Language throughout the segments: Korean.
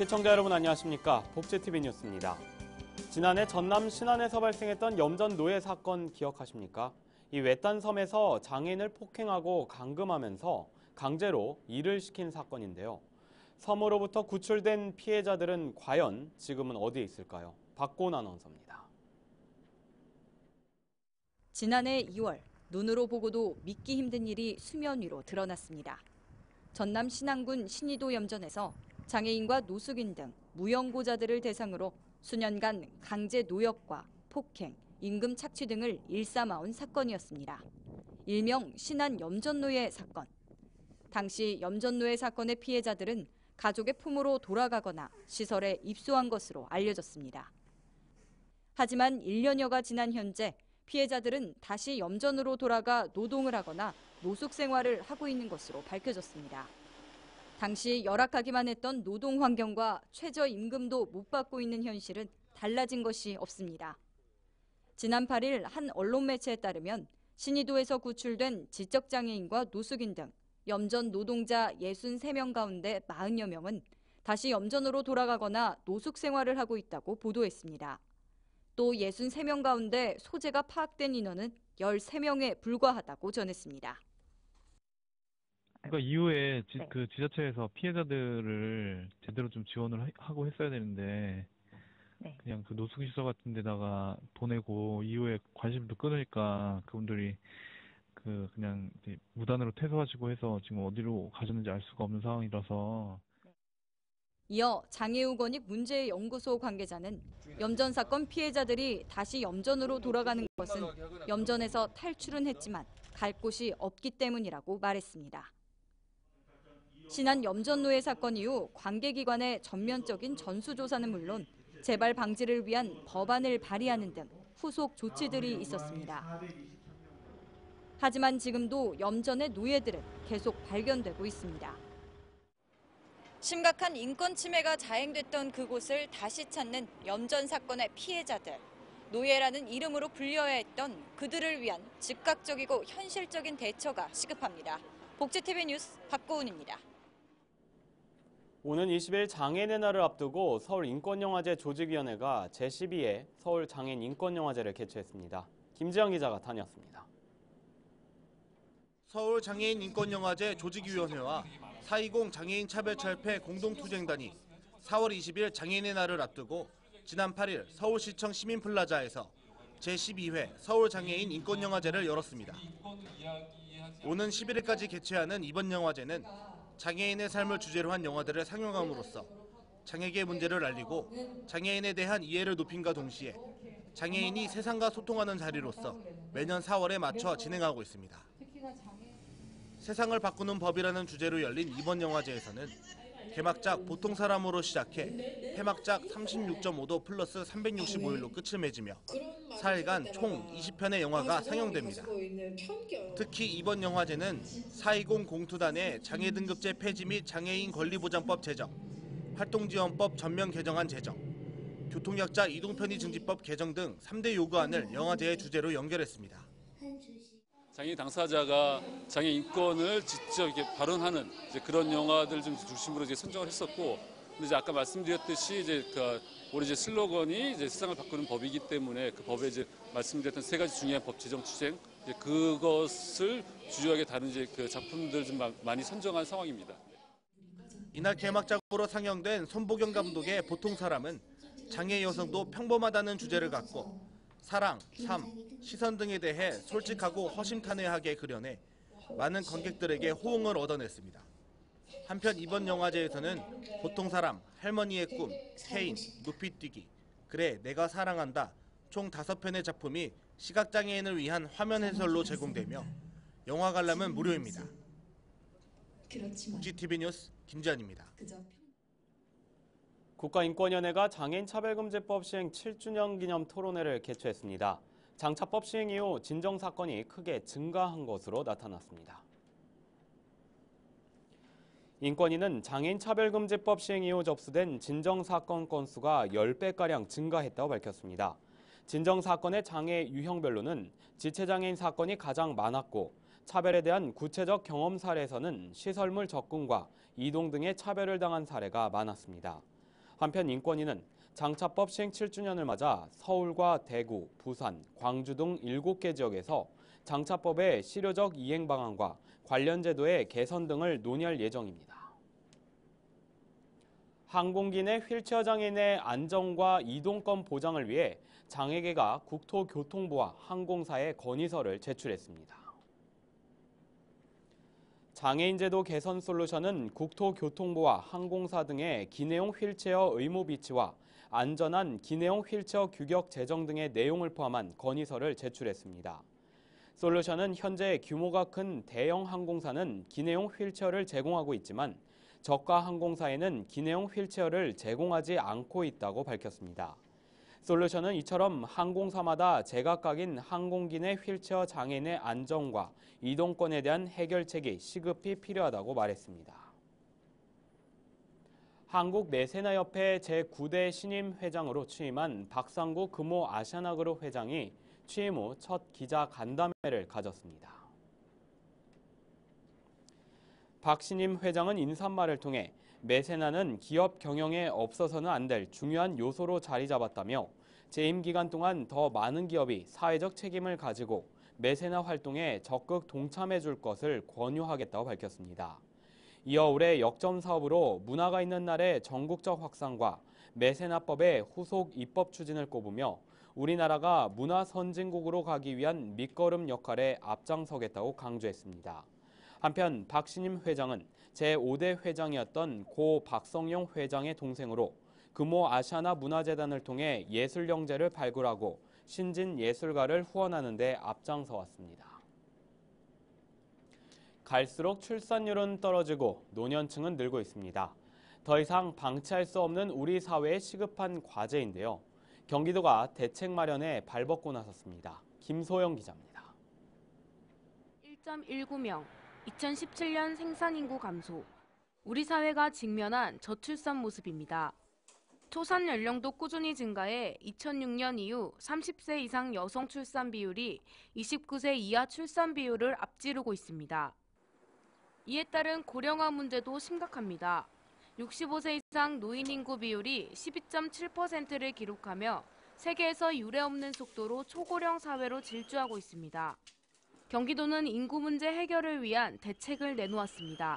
시청자 여러분 안녕하십니까. 복지TV 뉴스입니다. 지난해 전남 신안에서 발생했던 염전 노예 사건 기억하십니까? 이 외딴 섬에서 장애인을 폭행하고 감금하면서 강제로 일을 시킨 사건인데요. 섬으로부터 구출된 피해자들은 과연 지금은 어디에 있을까요? 박고은 아나운서입니다. 지난해 2월 눈으로 보고도 믿기 힘든 일이 수면 위로 드러났습니다. 전남 신안군 신의도 염전에서 장애인과 노숙인 등 무연고자들을 대상으로 수년간 강제 노역과 폭행, 임금 착취 등을 일삼아온 사건이었습니다. 일명 신안 염전노예 사건. 당시 염전노예 사건의 피해자들은 가족의 품으로 돌아가거나 시설에 입소한 것으로 알려졌습니다. 하지만 1년여가 지난 현재 피해자들은 다시 염전으로 돌아가 노동을 하거나 노숙 생활을 하고 있는 것으로 밝혀졌습니다. 당시 열악하기만 했던 노동 환경과 최저 임금도 못 받고 있는 현실은 달라진 것이 없습니다. 지난 8일 한 언론 매체에 따르면 신의도에서 구출된 지적장애인과 노숙인 등 염전 노동자 63명 가운데 40여 명은 다시 염전으로 돌아가거나 노숙 생활을 하고 있다고 보도했습니다. 또 63명 가운데 소재가 파악된 인원은 13명에 불과하다고 전했습니다. 그러니까 이후에 지, 네. 그 지자체에서 피해자들을 제대로 좀 지원을 하- 하고 했어야 되는데 네. 그냥 그 노숙시설 같은 데다가 보내고 이후에 관심을 또 끊으니까 그분들이 그 그냥 이제 무단으로 퇴소하시고 해서 지금 어디로 가셨는지 알 수가 없는 상황이라서 이어 장애우건익 문제연구소 관계자는 염전 사건 피해자들이 다시 염전으로 돌아가는 것은 염전에서 탈출은 했지만 갈 곳이 없기 때문이라고 말했습니다. 신안 염전노예 사건 이후 관계기관의 전면적인 전수조사는 물론 재발 방지를 위한 법안을 발의하는 등 후속 조치들이 있었습니다. 하지만 지금도 염전의 노예들은 계속 발견되고 있습니다. 심각한 인권 침해가 자행됐던 그곳을 다시 찾는 염전 사건의 피해자들. 노예라는 이름으로 불려야 했던 그들을 위한 즉각적이고 현실적인 대처가 시급합니다. 복지TV 뉴스 박고은입니다. 오는 20일 장애인의 날을 앞두고 서울인권영화제 조직위원회가 제12회 서울 장애인 인권영화제를 개최했습니다. 김지영 기자가 다녀왔습니다. 서울 장애인 인권영화제 조직위원회와 420 장애인 차별철폐 공동투쟁단이 4월 20일 장애인의 날을 앞두고 지난 8일 서울시청 시민플라자에서 제12회 서울장애인 인권영화제를 열었습니다. 오는 11일까지 개최하는 이번 영화제는 장애인의 삶을 주제로 한 영화들을 상영함으로써 장애계 문제를 알리고 장애인에 대한 이해를 높임과 동시에 장애인이 세상과 소통하는 자리로서 매년 4월에 맞춰 진행하고 있습니다. 세상을 바꾸는 법이라는 주제로 열린 이번 영화제에서는 개막작 보통 사람으로 시작해 폐막작 36.5도 플러스 365일로 끝을 맺으며 4일간 총 20편의 영화가 상영됩니다. 특히 이번 영화제는 420 공투단의 장애 등급제 폐지 및 장애인 권리보장법 제정, 활동지원법 전면 개정안 제정, 교통약자 이동편의 증지법 개정 등 3대 요구안을 영화제의 주제로 연결했습니다. 장애인 당사자가 장애 인권을 직접 이렇게 발언하는 그런 영화들 좀 중심으로 이제 선정을 했었고, 근데 이제 아까 말씀드렸듯이 이제 그 우리 이제 슬로건이 이제 세상을 바꾸는 법이기 때문에 그 법에 이제 말씀드렸던 세 가지 중요한 법 제정 추진 이제 그것을 주요하게 다룬 이제 그 작품들 좀 마- 많이 선정한 상황입니다. 이날 개막작으로 상영된 손보경 감독의 보통 사람은 장애 여성도 평범하다는 주제를 갖고 사랑, 삶, 시선 등에 대해 솔직하고 허심탄회하게 그려내 많은 관객들에게 호응을 얻어냈습니다. 한편 이번 영화제에서는 보통 사람, 할머니의 꿈, 케인, 높이뛰기, 그래 내가 사랑한다 총 5편의 작품이 시각장애인을 위한 화면 해설로 제공되며 영화 관람은 무료입니다. GTV 뉴스 김지현입니다. 국가인권위원회가 장애인 차별금지법 시행 7주년 기념 토론회를 개최했습니다. 장차법 시행 이후 진정 사건이 크게 증가한 것으로 나타났습니다. 인권위는 장애인 차별금지법 시행 이후 접수된 진정 사건 건수가 10배가량 증가했다고 밝혔습니다. 진정 사건의 장애 유형별로는 지체장애인 사건이 가장 많았고 차별에 대한 구체적 경험 사례에서는 시설물 접근과 이동 등의 차별을 당한 사례가 많았습니다. 한편 인권위는 장차법 시행 7주년을 맞아 서울과 대구, 부산, 광주 등 7개 지역에서 장차법의 실효적 이행 방안과 관련 제도의 개선 등을 논의할 예정입니다. 항공기 내 휠체어 장애인의 안전과 이동권 보장을 위해 장애계가 국토교통부와 항공사에 건의서를 제출했습니다. 장애인 제도 개선 솔루션은 국토교통부와 항공사 등의 기내용 휠체어 의무 비치와 안전한 기내용 휠체어 규격 제정 등의 내용을 포함한 건의서를 제출했습니다. 솔루션은 현재 규모가 큰 대형 항공사는 기내용 휠체어를 제공하고 있지만 저가 항공사에는 기내용 휠체어를 제공하지 않고 있다고 밝혔습니다. 솔루션은 이처럼 항공사마다 제각각인 항공기 내 휠체어 장애인의 안전과 이동권에 대한 해결책이 시급히 필요하다고 말했습니다. 한국내세나협회 제9대 신임 회장으로 취임한 박상구 금호 아시아나그룹 회장이 취임 후 첫 기자 간담회를 가졌습니다. 박 신임 회장은 인사말을 통해 매세나는 기업 경영에 없어서는 안 될 중요한 요소로 자리 잡았다며 재임 기간 동안 더 많은 기업이 사회적 책임을 가지고 매세나 활동에 적극 동참해 줄 것을 권유하겠다고 밝혔습니다. 이어 올해 역점 사업으로 문화가 있는 날의 전국적 확산과 매세나법의 후속 입법 추진을 꼽으며 우리나라가 문화 선진국으로 가기 위한 밑거름 역할에 앞장서겠다고 강조했습니다. 한편 박신임 회장은 제5대 회장이었던 고 박성용 회장의 동생으로 금호 아시아나 문화재단을 통해 예술 영재를 발굴하고 신진 예술가를 후원하는 데 앞장서 왔습니다. 갈수록 출산율은 떨어지고 노년층은 늘고 있습니다. 더 이상 방치할 수 없는 우리 사회의 시급한 과제인데요. 경기도가 대책 마련에 발벗고 나섰습니다. 김소영 기자입니다. 1.19명, 2017년 생산 인구 감소. 우리 사회가 직면한 저출산 모습입니다. 초산 연령도 꾸준히 증가해 2006년 이후 30세 이상 여성 출산 비율이 29세 이하 출산 비율을 앞지르고 있습니다. 이에 따른 고령화 문제도 심각합니다. 65세 이상 노인 인구 비율이 12.7%를 기록하며 세계에서 유례 없는 속도로 초고령 사회로 질주하고 있습니다. 경기도는 인구 문제 해결을 위한 대책을 내놓았습니다.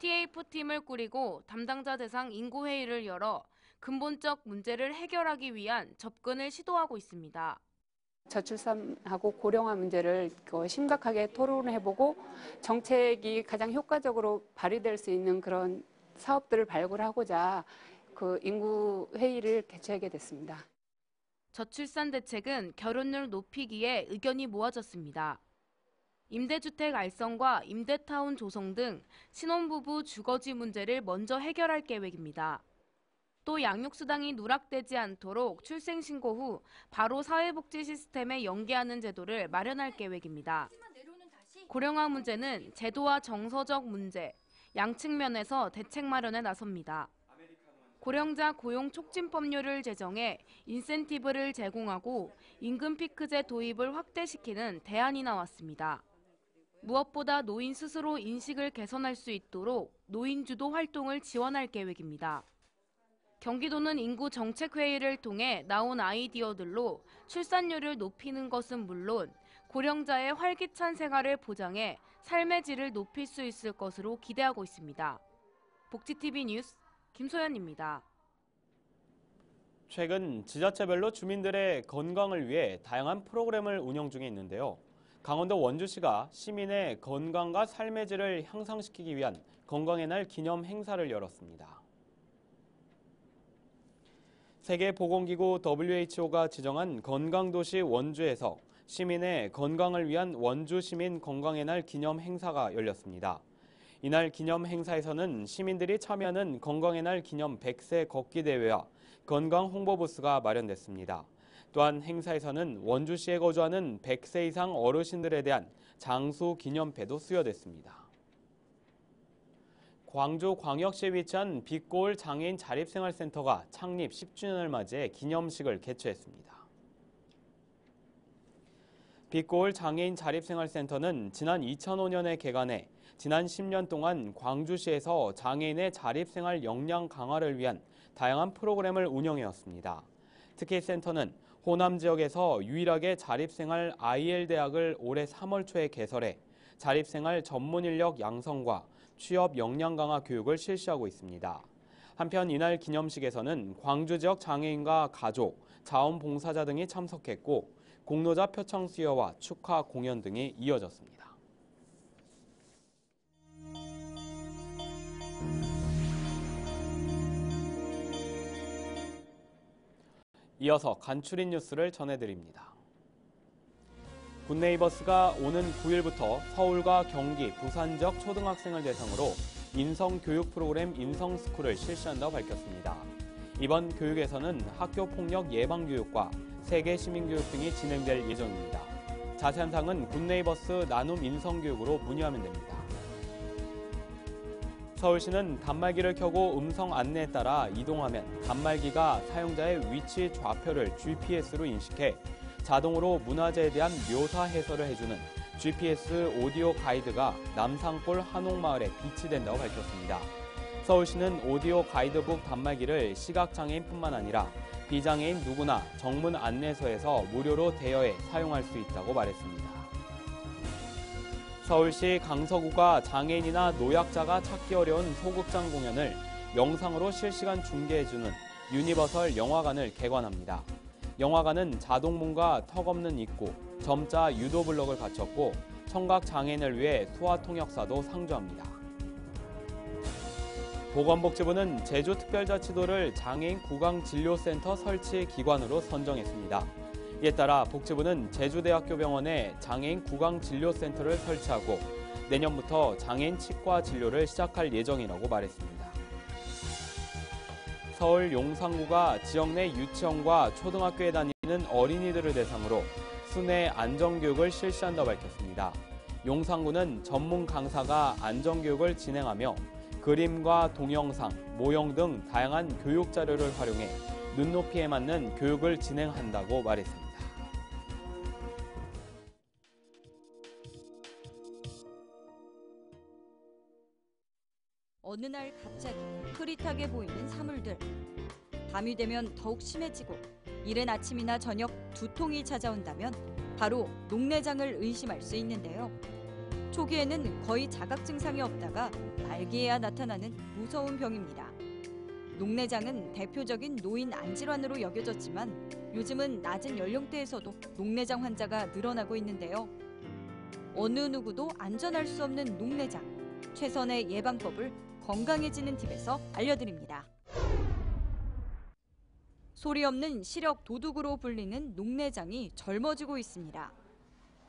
TF 팀을 꾸리고 담당자 대상 인구회의를 열어 근본적 문제를 해결하기 위한 접근을 시도하고 있습니다. 저출산하고 고령화 문제를 그 심각하게 토론해보고 정책이 가장 효과적으로 발휘될 수 있는 그런 사업들을 발굴하고자 그 인구 회의를 개최하게 됐습니다. 저출산 대책은 결혼율 높이기에 의견이 모아졌습니다. 임대주택 알선과 임대타운 조성 등 신혼부부 주거지 문제를 먼저 해결할 계획입니다. 또 양육수당이 누락되지 않도록 출생신고 후 바로 사회복지 시스템에 연계하는 제도를 마련할 계획입니다. 고령화 문제는 제도와 정서적 문제, 양측면에서 대책 마련에 나섭니다. 고령자 고용 촉진 법률을 제정해 인센티브를 제공하고 임금 피크제 도입을 확대시키는 대안이 나왔습니다. 무엇보다 노인 스스로 인식을 개선할 수 있도록 노인 주도 활동을 지원할 계획입니다. 경기도는 인구 정책 회의를 통해 나온 아이디어들로 출산율을 높이는 것은 물론 고령자의 활기찬 생활을 보장해 삶의 질을 높일 수 있을 것으로 기대하고 있습니다. 복지TV 뉴스 김소연입니다. 최근 지자체별로 주민들의 건강을 위해 다양한 프로그램을 운영 중에 있는데요. 강원도 원주시가 시민의 건강과 삶의 질을 향상시키기 위한 건강의 날 기념 행사를 열었습니다. 세계보건기구 WHO가 지정한 건강도시 원주에서 시민의 건강을 위한 원주 시민 건강의 날 기념 행사가 열렸습니다. 이날 기념 행사에서는 시민들이 참여하는 건강의 날 기념 100세 걷기 대회와 건강 홍보 부스가 마련됐습니다. 또한 행사에서는 원주시에 거주하는 100세 이상 어르신들에 대한 장수 기념패도 수여됐습니다. 광주광역시에 위치한 빛고을 장애인 자립생활센터가 창립 10주년을 맞이해 기념식을 개최했습니다. 빛고을 장애인 자립생활센터는 지난 2005년에 개관해 지난 10년 동안 광주시에서 장애인의 자립생활 역량 강화를 위한 다양한 프로그램을 운영해왔습니다. 특히 센터는 호남 지역에서 유일하게 자립생활 IL 대학을 올해 3월 초에 개설해 자립생활 전문 인력 양성과 취업 역량 강화 교육을 실시하고 있습니다. 한편 이날 기념식에서는 광주 지역 장애인과 가족, 자원봉사자 등이 참석했고 공로자 표창 수여와 축하 공연 등이 이어졌습니다. 이어서 간추린 뉴스를 전해드립니다. 굿네이버스가 오는 9일부터 서울과 경기, 부산 지역 초등학생을 대상으로 인성 교육 프로그램 인성스쿨을 실시한다고 밝혔습니다. 이번 교육에서는 학교 폭력 예방 교육과 세계 시민 교육 등이 진행될 예정입니다. 자세한 사항은 굿네이버스 나눔 인성 교육으로 문의하면 됩니다. 서울시는 단말기를 켜고 음성 안내에 따라 이동하면 단말기가 사용자의 위치 좌표를 GPS로 인식해 자동으로 문화재에 대한 묘사 해설을 해주는 GPS 오디오 가이드가 남산골 한옥마을에 비치된다고 밝혔습니다. 서울시는 오디오 가이드북 단말기를 시각장애인뿐만 아니라 비장애인 누구나 정문 안내소에서 무료로 대여해 사용할 수 있다고 말했습니다. 서울시 강서구가 장애인이나 노약자가 찾기 어려운 소극장 공연을 영상으로 실시간 중계해주는 유니버설 영화관을 개관합니다. 영화관은 자동문과 턱없는 입구, 점자 유도 블럭을 갖췄고 청각 장애인을 위해 소아 통역사도 상주합니다. 보건복지부는 제주특별자치도를 장애인 구강진료센터 설치 기관으로 선정했습니다. 이에 따라 복지부는 제주대학교 병원에 장애인 구강진료센터를 설치하고 내년부터 장애인 치과 진료를 시작할 예정이라고 말했습니다. 서울 용산구가 지역 내 유치원과 초등학교에 다니는 어린이들을 대상으로 순회 안전교육을 실시한다고 밝혔습니다. 용산구는 전문 강사가 안전교육을 진행하며 그림과 동영상, 모형 등 다양한 교육 자료를 활용해 눈높이에 맞는 교육을 진행한다고 말했습니다. 어느 날 갑자기 흐릿하게 보이는 사물들. 밤이 되면 더욱 심해지고 이른 아침이나 저녁 두통이 찾아온다면 바로 녹내장을 의심할 수 있는데요. 초기에는 거의 자각 증상이 없다가 말기에야 나타나는 무서운 병입니다. 녹내장은 대표적인 노인 안질환으로 여겨졌지만 요즘은 낮은 연령대에서도 녹내장 환자가 늘어나고 있는데요. 어느 누구도 안전할 수 없는 녹내장. 최선의 예방법을 건강해지는 팁에서 알려드립니다. 소리 없는 시력 도둑으로 불리는 녹내장이 젊어지고 있습니다.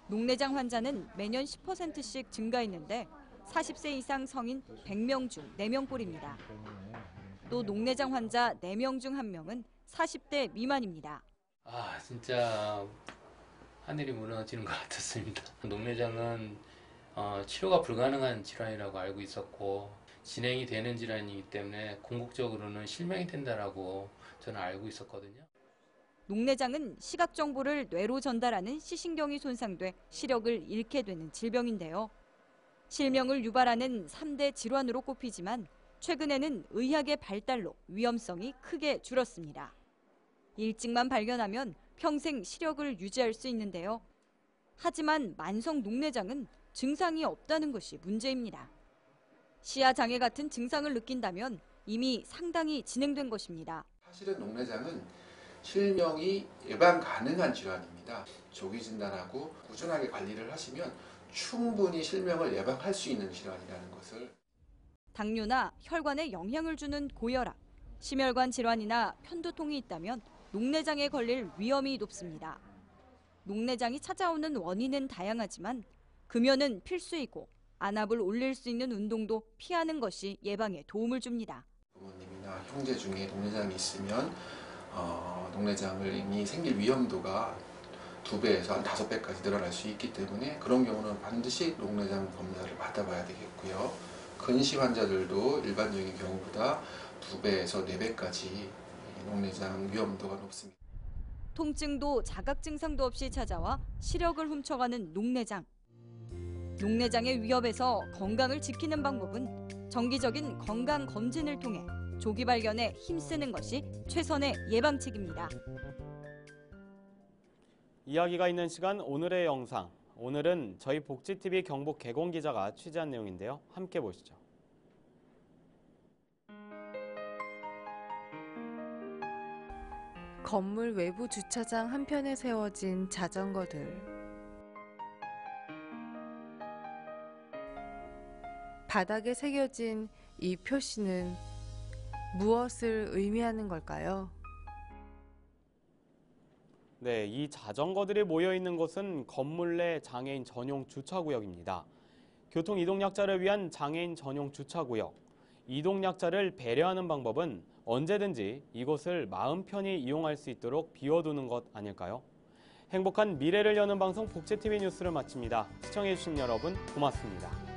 녹내장 환자는 매년 10%씩 증가했는데 40세 이상 성인 100명 중 4명 꼴입니다. 또 녹내장 환자 4명 중 1명은 40대 미만입니다. 아 진짜 하늘이 무너지는 것 같았습니다. 녹내장은 어, 치료가 불가능한 질환이라고 알고 있었고 진행이 되는 질환이기 때문에 궁극적으로는 실명이 된다라고 저는 알고 있었거든요. 녹내장은 시각 정보를 뇌로 전달하는 시신경이 손상돼 시력을 잃게 되는 질병인데요. 실명을 유발하는 3대 질환으로 꼽히지만 최근에는 의학의 발달로 위험성이 크게 줄었습니다. 일찍만 발견하면 평생 시력을 유지할 수 있는데요. 하지만 만성 녹내장은 증상이 없다는 것이 문제입니다. 시야 장애 같은 증상을 느낀다면 이미 상당히 진행된 것입니다. 사실은 녹내장은 실명이 예방 가능한 질환입니다. 조기 진단하고 꾸준하게 관리를 하시면 충분히 실명을 예방할 수 있는 질환이라는 것을 당뇨나 혈관에 영향을 주는 고혈압, 심혈관 질환이나 편두통이 있다면 녹내장에 걸릴 위험이 높습니다. 녹내장이 찾아오는 원인은 다양하지만 금연은 필수이고 안압을 올릴 수 있는 운동도 피하는 것이 예방에 도움을 줍니다. 부모님이나 형제 중에 녹내장이 있으면 어, 녹내장이 생길 위험도가 두 배에서 한 다섯 배까지 늘어날 수 있기 때문에 그런 경우는 반드시 녹내장 검사를 받아봐야 되겠고요. 근시 환자들도 일반적인 경우보다 두 배에서 네 배까지 녹내장 위험도가 높습니다. 통증도 자각 증상도 없이 찾아와 시력을 훔쳐가는 녹내장. 녹내장의 위협에서 건강을 지키는 방법은 정기적인 건강 검진을 통해 조기 발견에 힘쓰는 것이 최선의 예방책입니다. 이야기가 있는 시간 오늘의 영상. 오늘은 저희 복지TV 경북 개공 기자가 취재한 내용인데요. 함께 보시죠. 건물 외부 주차장 한편에 세워진 자전거들. 바닥에 새겨진 이 표시는 무엇을 의미하는 걸까요? 네, 이 자전거들이 모여 있는 곳은 건물 내 장애인 전용 주차구역입니다. 교통 이동약자를 위한 장애인 전용 주차구역. 이동약자를 배려하는 방법은 언제든지 이곳을 마음 편히 이용할 수 있도록 비워두는 것 아닐까요? 행복한 미래를 여는 방송 복지TV 뉴스를 마칩니다. 시청해주신 여러분 고맙습니다.